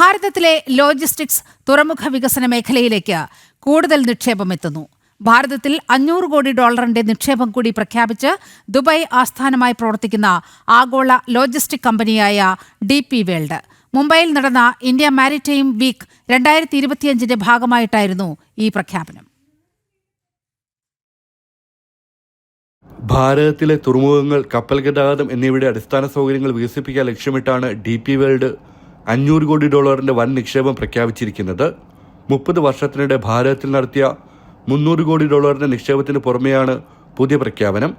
ഭാരതത്തിലെ ലോജിസ്റ്റിക്സ് തുറമുഖ വികസന മേഖലയിലേക്ക് കൂടുതൽ നിക്ഷേപം എത്തുന്നു. ഭാരതത്തിൽ അഞ്ഞൂറ് കോടി ഡോളറിന്റെ നിക്ഷേപം കൂടി പ്രഖ്യാപിച്ച് ദുബായ് ആസ്ഥാനമായി പ്രവർത്തിക്കുന്ന ആഗോള ലോജിസ്റ്റിക് കമ്പനിയായ ഡി പി വേൾഡ്. മുംബൈയിൽ നടന്ന ഇന്ത്യ മാരിടൈം വീക്ക് രണ്ടായിരത്തി ഇരുപത്തിയഞ്ചിന്റെ ഭാഗമായിട്ടായിരുന്നു ഈ പ്രഖ്യാപനം. ഭാരതത്തിലെ തുറമുഖങ്ങൾ കപ്പൽ ഗതാഗതം എന്നിവയുടെ അടിസ്ഥാന സൗകര്യങ്ങൾ വികസിപ്പിക്കാൻ ലക്ഷ്യമിട്ടാണ് ഡി പി വേൾഡ് അഞ്ഞൂറ് കോടി ഡോളറിന്റെ വൻ നിക്ഷേപം പ്രഖ്യാപിച്ചിരിക്കുന്നത് മുപ്പത് വർഷത്തിനിടെ ഭാരതത്തിൽ നടത്തിയ മുന്നൂറ് കോടി ഡോളറിന്റെ നിക്ഷേപത്തിന് പുറമെയാണ് പുതിയ പ്രഖ്യാപനം.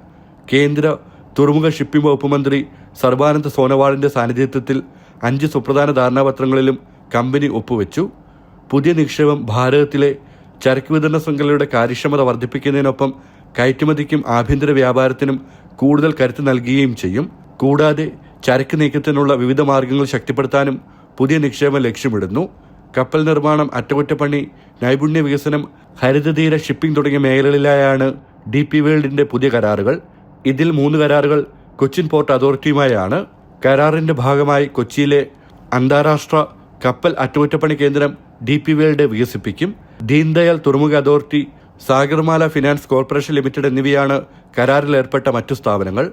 കേന്ദ്ര തുറമുഖ ഷിപ്പിംഗ് വകുപ്പ് മന്ത്രി സർബാനന്ദ് സോനോവാളിന്റെ സാന്നിധ്യത്തിൽ അഞ്ച് സുപ്രധാന ധാരണാപത്രങ്ങളിലും കമ്പനി ഒപ്പുവെച്ചു. പുതിയ നിക്ഷേപം ഭാരതത്തിലെ ചരക്ക് വിതരണ ശൃംഖലയുടെ കാര്യക്ഷമത വർദ്ധിപ്പിക്കുന്നതിനൊപ്പം കയറ്റുമതിക്കും ആഭ്യന്തര വ്യാപാരത്തിനും കൂടുതൽ കരുത്ത് നൽകുകയും ചെയ്യും. കൂടാതെ ചരക്ക് നീക്കത്തിനുള്ള വിവിധ മാർഗങ്ങൾ ശക്തിപ്പെടുത്താനും പുതിയ നിക്ഷേപം ലക്ഷ്യമിടുന്നു. കപ്പൽ നിർമ്മാണം അറ്റകുറ്റപ്പണി നൈപുണ്യ വികസനം ഹരിതതീര ഷിപ്പിംഗ് തുടങ്ങിയ മേഖലകളിലായാണ് ഡി പി വേൾഡിന്റെ പുതിയ കരാറുകൾ. ഇതിൽ മൂന്ന് കരാറുകൾ കൊച്ചിൻ പോർട്ട് അതോറിറ്റിയുമായാണ്. കരാറിന്റെ ഭാഗമായി കൊച്ചിയിലെ അന്താരാഷ്ട്ര കപ്പൽ അറ്റകുറ്റപ്പണി കേന്ദ്രം ഡി പി വേൾഡ് വികസിപ്പിക്കും. ദീൻദയാൽ തുറമുഖ authority Sagarmala finance corporation limited എന്നിവയാണ് കരാറിൽ ഏർപ്പെട്ട മറ്റു സ്ഥാപനങ്ങൾ.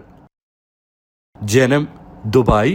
ജനം ദുബായ്